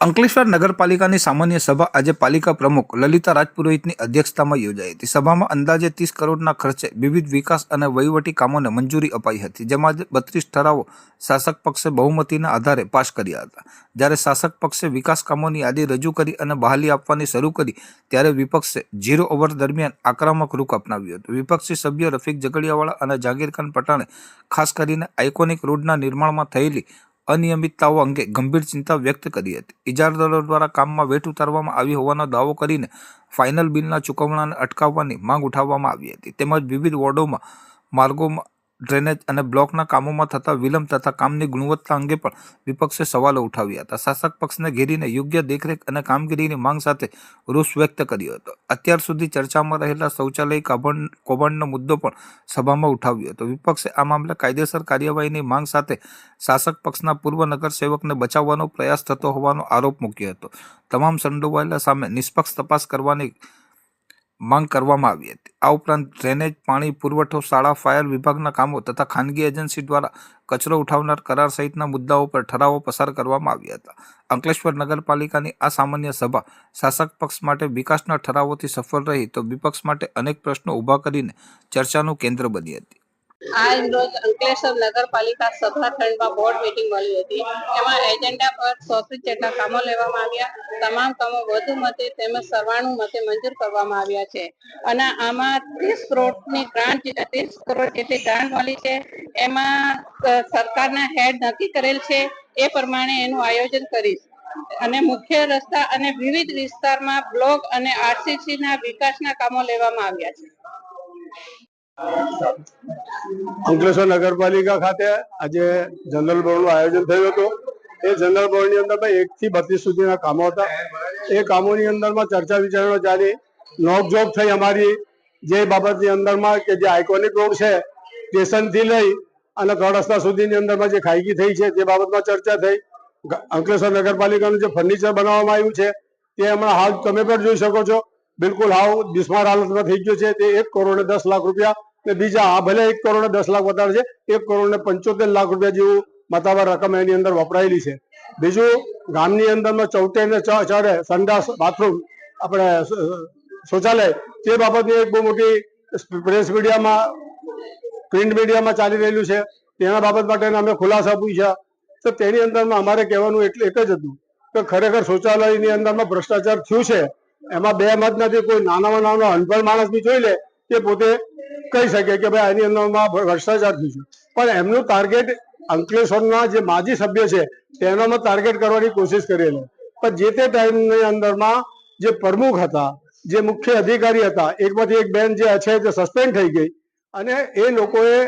અંકલેશ્વર નગરપાલિકાની સામાન્ય સભા આજે પાલિકા પ્રમુખ લલિતા રાજપુરોહિતની અધ્યક્ષતામાં યોજાઈ હતી. સભામાં અંદાજે ત્રીસ કરોડના ખર્ચે વિવિધ વિકાસ અને વહીવટી કામોને મંજૂરી અપાઈ હતી, જેમાં બત્રીસ ઠરાવો શાસક પક્ષે બહુમતીના આધારે પાસ કર્યા હતા. જ્યારે શાસક પક્ષે વિકાસ કામોની યાદી રજૂ કરી અને બહાલી આપવાની શરૂ કરી, ત્યારે વિપક્ષે ઝીરો ઓવર દરમિયાન આક્રમક રૂખ અપનાવ્યું હતું. વિપક્ષી સભ્ય રફીક ઝઘડિયાવાળા અને જાગીરખાન પટાણે, ખાસ કરીને આઇકોનિક રોડના નિર્માણમાં થયેલી અનિયમિતતાઓ અંગે ગંભીર ચિંતા વ્યક્ત કરી હતી. ઇજારદારો દ્વારા કામમાં વેઠ ઉતારવામાં આવી હોવાનો દાવો કરીને ફાઇનલ બિલના ચૂકવણાને અટકાવવાની માંગ ઉઠાવવામાં આવી હતી. તેમજ વિવિધ વોર્ડોમાં માર્ગોમાં ડ્રેનેજ અને બ્લોકના કામોમાં થતા વિલંબ તથા કામની ગુણવત્તા અંગે પણ વિપક્ષે સવાલો ઉઠાવ્યા હતા. શાસક પક્ષને ઘેરીને યોગ્ય દેખરેખ અને કામગીરીની માંગ સાથે રોષ વ્યક્ત કર્યો હતો. અત્યાર સુધી ચર્ચામાં રહેલા શૌચાલય કાભણ કૌભાંડનો મુદ્દો પણ સભામાં ઉઠાવ્યો હતો. વિપક્ષે આ મામલે કાયદેસર કાર્યવાહીની માંગ સાથે શાસક પક્ષના પૂર્વ નગરસેવકને બચાવવાનો પ્રયાસ થતો હોવાનો આરોપ મૂક્યો હતો. તમામ સંડોવાયેલા સામે નિષ્પક્ષ તપાસ કરવાની માંગ કરવામાં આવી હતી. આ ઉપરાંત ડ્રેનેજ, પાણી, પુરવઠો, શાળા, ફાયર વિભાગના કામો તથા ખાનગી એજન્સી દ્વારા કચરો ઉઠાવનાર કરાર સહિતના મુદ્દાઓ પર ઠરાવો પસાર કરવામાં આવ્યા હતા. અંકલેશ્વર નગરપાલિકાની આ સામાન્ય સભા શાસક પક્ષ માટે વિકાસના ઠરાવોથી સફળ રહી તો વિપક્ષ માટે અનેક પ્રશ્નો ઊભા કરીને ચર્ચાનું કેન્દ્ર બની હતી. આજ રોજ અંકલેશ્વર નગરપાલિકા સભાખંડમાં બોર્ડ મીટિંગ મળી હતી. એમાં એજન્ડા પર સોત્રીસ જેટલા કામો લેવામાં આવ્યા. તમામ કામો વધુ મતે તેમજ સરવાણુ મતે મંજૂર કરવામાં આવ્યા છે. અને આમાં ત્રીસ કરોડની ગ્રાન્ટ ત્રીસ કરોડ જેટલી ગ્રાન્ટ મળી છે. એમાં સરકારના હેડ નક્કી કરેલ છે એ પ્રમાણે એનું આયોજન કરીશ. અને મુખ્ય રસ્તા અને વિવિધ વિસ્તારમાં બ્લોક અને આરસીસી ના વિકાસના કામો લેવામાં આવ્યા છે. અંકલેશ્વર નગરપાલિકા ખાતે આજે જનરલ બોર્ડનું આયોજન થયું હતું. એ જનરલ બોર્ડની અંદર એક થી બત્રીસ સુધીના કામો હતા. એ કામોની અંદરમાં ચર્ચા વિચારણા ચાલી. નોકઝોક થઈ અમારી જે બાબતની અંદરમાં કે જે આઇકોનિક રોડ છે, સ્ટેશનથી લઈ અને ગઢ સુધીની અંદરમાં જે ખાયગી થઈ છે તે બાબતમાં ચર્ચા થઈ. અંકલેશ્વર નગરપાલિકાનું જે ફર્નિચર બનાવવામાં આવ્યું છે, તે હમણાં હાલ તમે પણ જોઈ શકો છો. બિલકુલ હાવ બિસ્માર હાલતમાં થઈ ગયું છે. તે એક કરોડ ને દસ લાખ રૂપિયા ને બીજા આ ભલે એક કરોડ દસ લાખ વધારે છે, એક કરોડ ને પંચોતેર લાખ રૂપિયા જેવું મતાવાર રકમ એની અંદર વપરાયેલી છે. બીજું, ગામની અંદરમાં ચૌટે ને ચડે સંડાસ બાથરૂમ આપણે શૌચાલય, તે બાબતની એક બહુ મોટી પ્રેસ મીડિયામાં, પ્રિન્ટ મીડિયામાં ચાલી રહેલું છે. તેના બાબત માટે અમે ખુલાસા પૂછ્યા તો તેની અંદરમાં અમારે કહેવાનું એટલે, એક જ હતું કે ખરેખર શૌચાલયની અંદરમાં ભ્રષ્ટાચાર થયું છે. એમાં બે મત નથી, કોઈ નાનામાં નાનો અનપઢ માણસ બી જોઈ લે, તે પોતે કહી શકે કે ભાઈ આની અંદરમાં ભ્રષ્ટાચાર થયું પણ એમનું ટાર્ગેટ અંકલેશ્વરના જે માજી સભ્ય છે, તેનામાં ટાર્ગેટ કરવાની કોશિશ કરેલી પણ જે તે ટાઈમની અંદરમાં જે પ્રમુખ હતા, જે મુખ્ય અધિકારી હતા, એકમાંથી એક બેન જે છે તે સસ્પેન્ડ થઈ ગઈ. અને એ લોકોએ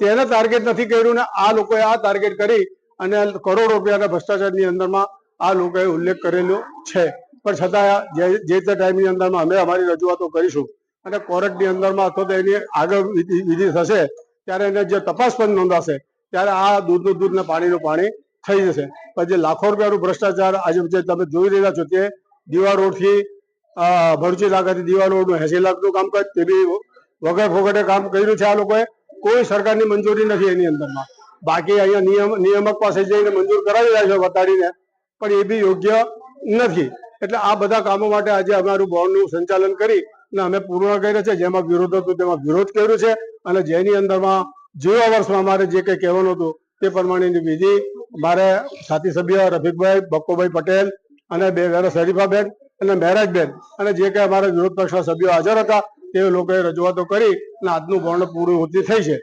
તેને ટાર્ગેટ નથી કર્યું ને આ લોકોએ આ ટાર્ગેટ કરી અને કરોડ રૂપિયાના ભ્રષ્ટાચારની અંદરમાં આ લોકોએ ઉલ્લેખ કરેલો છે. પણ છતાં જે તે ટાઈમની અંદરમાં અમે અમારી રજૂઆતો કરીશું. અને કોર્ટની અંદરમાં અથવા તો એની આગળ વિધિ થશે, ત્યારે એને જે તપાસ પણ નોંધાશે, ત્યારે આ દૂધનું દૂધ ને પાણીનું પાણી થઈ જશે. પણ જે લાખો રૂપિયાનું ભ્રષ્ટાચાર આજે જે તમે જોઈ રહ્યા છો તે દીવા રોડથી ભરૂચી નાકાથી દીવા રોડનું એસી લાખનું કામકાજ તે બી વગર ફોગટે કામ કર્યું છે આ લોકોએ. કોઈ સરકારની મંજૂરી નથી એની અંદરમાં. બાકી અહીંયા નિયમ નિયામક પાસે જઈને મંજૂર કરાવી રહ્યા છે વટાડીને, પણ એ બી યોગ્ય નથી. એટલે આ બધા કામો માટે આજે અમારું બોર્ડનું સંચાલન કરી અને અમે પૂર્ણ કર્યા છે. જેમાં વિરોધ હતો તેમાં વિરોધ કર્યો છે. અને જેની અંદરમાં જેવા વર્ષમાં અમારે જે કંઈ કહેવાનું હતું તે પ્રમાણેની વિધિ મારે સાથી સભ્ય રફીકભાઈ, બક્કોભાઈ પટેલ અને બે વેરા શરીફાબેન અને મહેરાજબેન અને જે કંઈ અમારા વિરોધ પક્ષના સભ્યો હાજર હતા તે લોકોએ રજૂઆતો કરી અને આજનું ભરણ પૂરું હોતી થઈ છે.